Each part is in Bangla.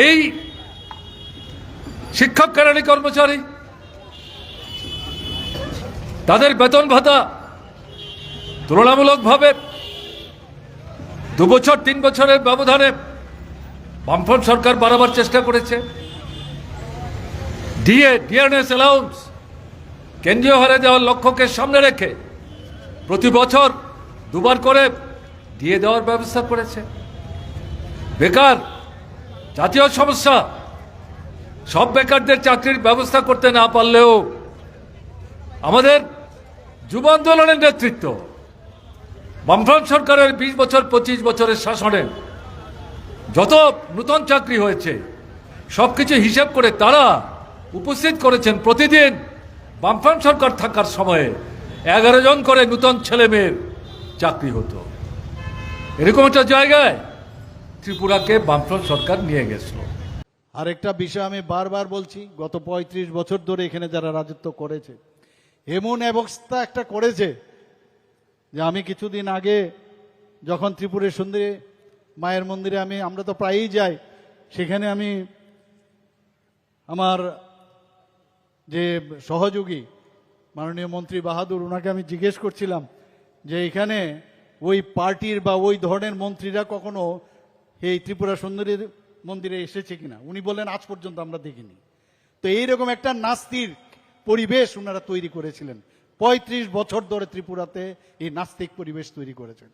এই শিক্ষক কেরানি কর্মচারী, তাদের বেতন ভাতা তুলনামূলকভাবে দু বছর তিন বছরের ব্যবধানে বামফ্রন্ট সরকার বাড়াবার চেষ্টা করেছে। ডিএ ডিএনএস অ্যালাউন্স, কেন্দ্রীয় হারে দেওয়ার লক্ষ্যকে সামনে রেখে প্রতি বছর দুবার করে দিয়ে দেওয়ার ব্যবস্থা করেছে। বেকার জাতীয় সমস্যা। সব বেকারদের চাকরির ব্যবস্থা করতে না পারলেও আমাদের যুব আন্দোলনের নেতৃত্ব, বামফ্রন্ট সরকারের বিশ বছর, পঁচিশ বছরের শাসনে যত নূতন চাকরি হয়েছে, সবকিছু হিসাব করে তারা উপস্থিত করেছেন প্রতিদিন বামফ্রন্ট সরকার থাকার সময়ে। এগারো জন করে নূতন ছেলে মেয়ের চাকরি হতো। এরকম একটা জায়গায় ত্রিপুরাকে বামফ্রন্ট সরকার নিয়ে গেছিল। আরেকটা বিষয় আমি বারবার বলছি, গত ৩৫ বছর ধরে এখানে যারা রাজত্ব করেছে, এমন অবস্থা একটা করেছে যে আমি কিছুদিন আগে যখন ত্রিপুরের সুন্দরী মায়ের মন্দিরে আমি, আমরা তো প্রায়ই যাই, সেখানে আমি আমার যে সহযোগী মাননীয় মন্ত্রী বাহাদুর ওনাকে আমি জিজ্ঞেস করছিলাম যে এখানে ওই পার্টির বা ওই ধরনের মন্ত্রীরা কখনো এই ত্রিপুরা সুন্দরীর মন্দিরে এসেছে কিনা? উনি বললেন, আজ পর্যন্ত আমরা দেখিনি। তো এইরকম একটা নাস্তির পরিবেশ ওনারা তৈরি করেছিলেন। পঁয়ত্রিশ বছর ধরে ত্রিপুরাতে এই নাস্তিক পরিবেশ তৈরি করেছেন।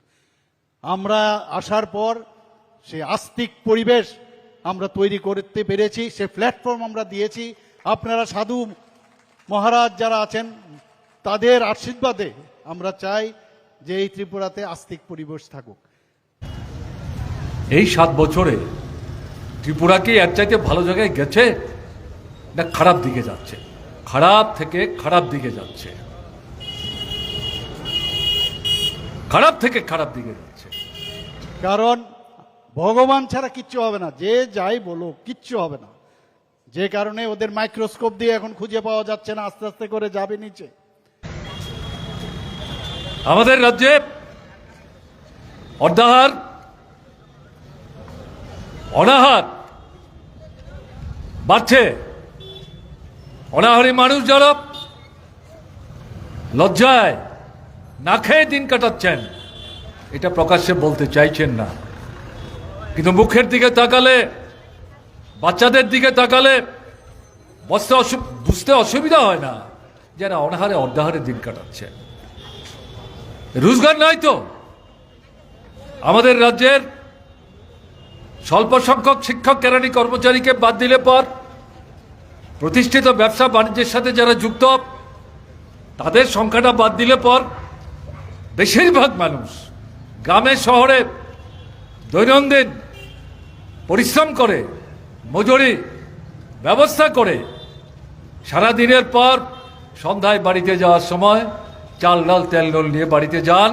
আমরা আসার পর সে আস্তিক পরিবেশ আমরা তৈরি করতে পেরেছি, সে প্ল্যাটফর্ম আমরা দিয়েছি। আপনারা সাধু মহারাজ যারা আছেন, তাদের আশীর্বাদে আমরা চাই যে এই ত্রিপুরাতে আস্তিক পরিবেশ থাকুক। এই সাত বছরে ত্রিপুরা কি এর চাইতে ভালো জায়গায় গেছে না খারাপ দিকে যাচ্ছে? খারাপ থেকে খারাপ দিকে যাচ্ছে। খারাপ থেকে খারাপ দিকে যাচ্ছে। কারণ ভগবান ছাড়া কিচ্ছু হবে না যে যাই বলো কিচ্ছু হবে না। যে কারণে ওদের মাইক্রোস্কোপ দিয়ে এখন খুঁজে পাওয়া যাচ্ছে না আস্তে আস্তে করে যাবে নিচে। আমাদের রাজ্যে অর্ধাহার অনাহার। বাড়ছে অনাহারী মানুষ যারা লজ্জায় না খেয়ে দিন কাটাচ্ছেন, এটা প্রকাশ্যে বলতে চাইছেন না। কিন্তু মুখের দিকে তাকালে, বাচ্চাদের দিকে তাকালে বসতে বুঝতে অসুবিধা হয় না যারা অনাহারে অর্ধাহারে দিন কাটাচ্ছেন। রোজগার নাই তো। আমাদের রাজ্যের স্বল্প সংখ্যক শিক্ষক কেরানি কর্মচারীকে বাদ দিলে পর প্রতিষ্ঠিত ব্যবসা বাণিজ্যের সাথে যারা যুক্ত, তাদের সংখ্যাটা বাদ দিলে পর বেশিরভাগ মানুষ গ্রামে, শহরে দৈনন্দিন পরিশ্রম করে, মজুরি, ব্যবস্থা করে সারা দিনের পর সন্ধ্যায় বাড়িতে যাওয়ার সময় চাল, ডাল, তেল, নুন নিয়ে বাড়িতে যান,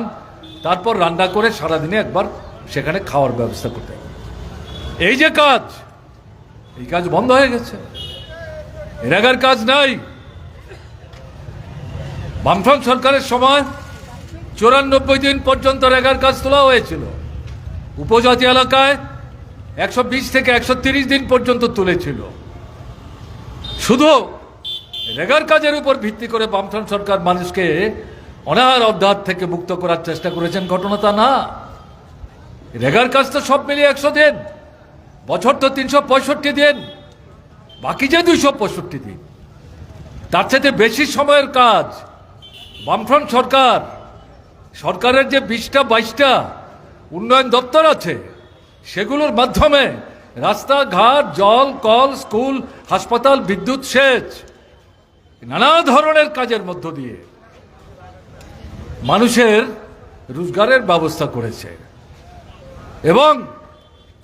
তারপর রান্না করে সারাদিনে একবার সেখানে খাওয়ার ব্যবস্থা করতে হবে। এই যে কাজ, এই কাজ বন্ধ হয়ে গেছে। এরাগার কাজ নাই। বামফ্রন্ট সরকারের সময় চুরানব্বই দিন পর্যন্ত রেগার কাজ তোলা হয়েছিল। উপজাতি এলাকায় একশো বিশ থেকে একশো দিন পর্যন্ত তুলেছিল। শুধু রেগার কাজের উপর ভিত্তি করে বামফ্রন্ট সরকার মানুষকে অনাহার অধ্যাত থেকে মুক্ত করার চেষ্টা করেছেন, ঘটনা তা না। রেগার কাজ তো সব মিলিয়ে একশো দিন। বছর তো তিনশো পঁয়ষট্টি দিন, বাকি যে দুইশো পঁয়ষট্টি দিন। তার সাথে বেশি সময়ের কাজ বামফ্রন্ট সরকার। সরকারের যে বিশটা, বাইশটা উন্নয়ন দপ্তর আছে, সেগুলোর মাধ্যমে রাস্তাঘাট, জল, কল, স্কুল, হাসপাতাল, বিদ্যুৎ, সেচ, নানা ধরনের কাজের মধ্য দিয়ে মানুষের রোজগারের ব্যবস্থা করেছে। এবং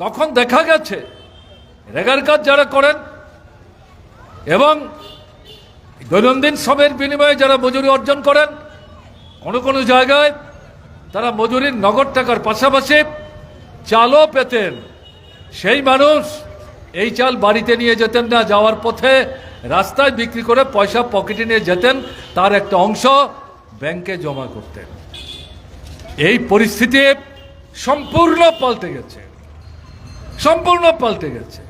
তখন দেখা গেছে, রেগার কাজ যারা করেন এবং দৈনন্দিন শ্রমের বিনিময়ে যারা মজুরি অর্জন করেন, কোনো কোনো জায়গায় তারা মজুরির নগদ টাকার পাশাপাশি চালও পেতেন। সেই মানুষ এই চাল বাড়িতে নিয়ে যেতেন না, যাওয়ার পথে রাস্তায় বিক্রি করে পয়সা পকেটে নিয়ে যেতেন, তার একটা অংশ ব্যাংকে জমা করতেন। এই পরিস্থিতি সম্পূর্ণ পাল্টে গেছে। সম্পূর্ণ পাল্টে গেছে।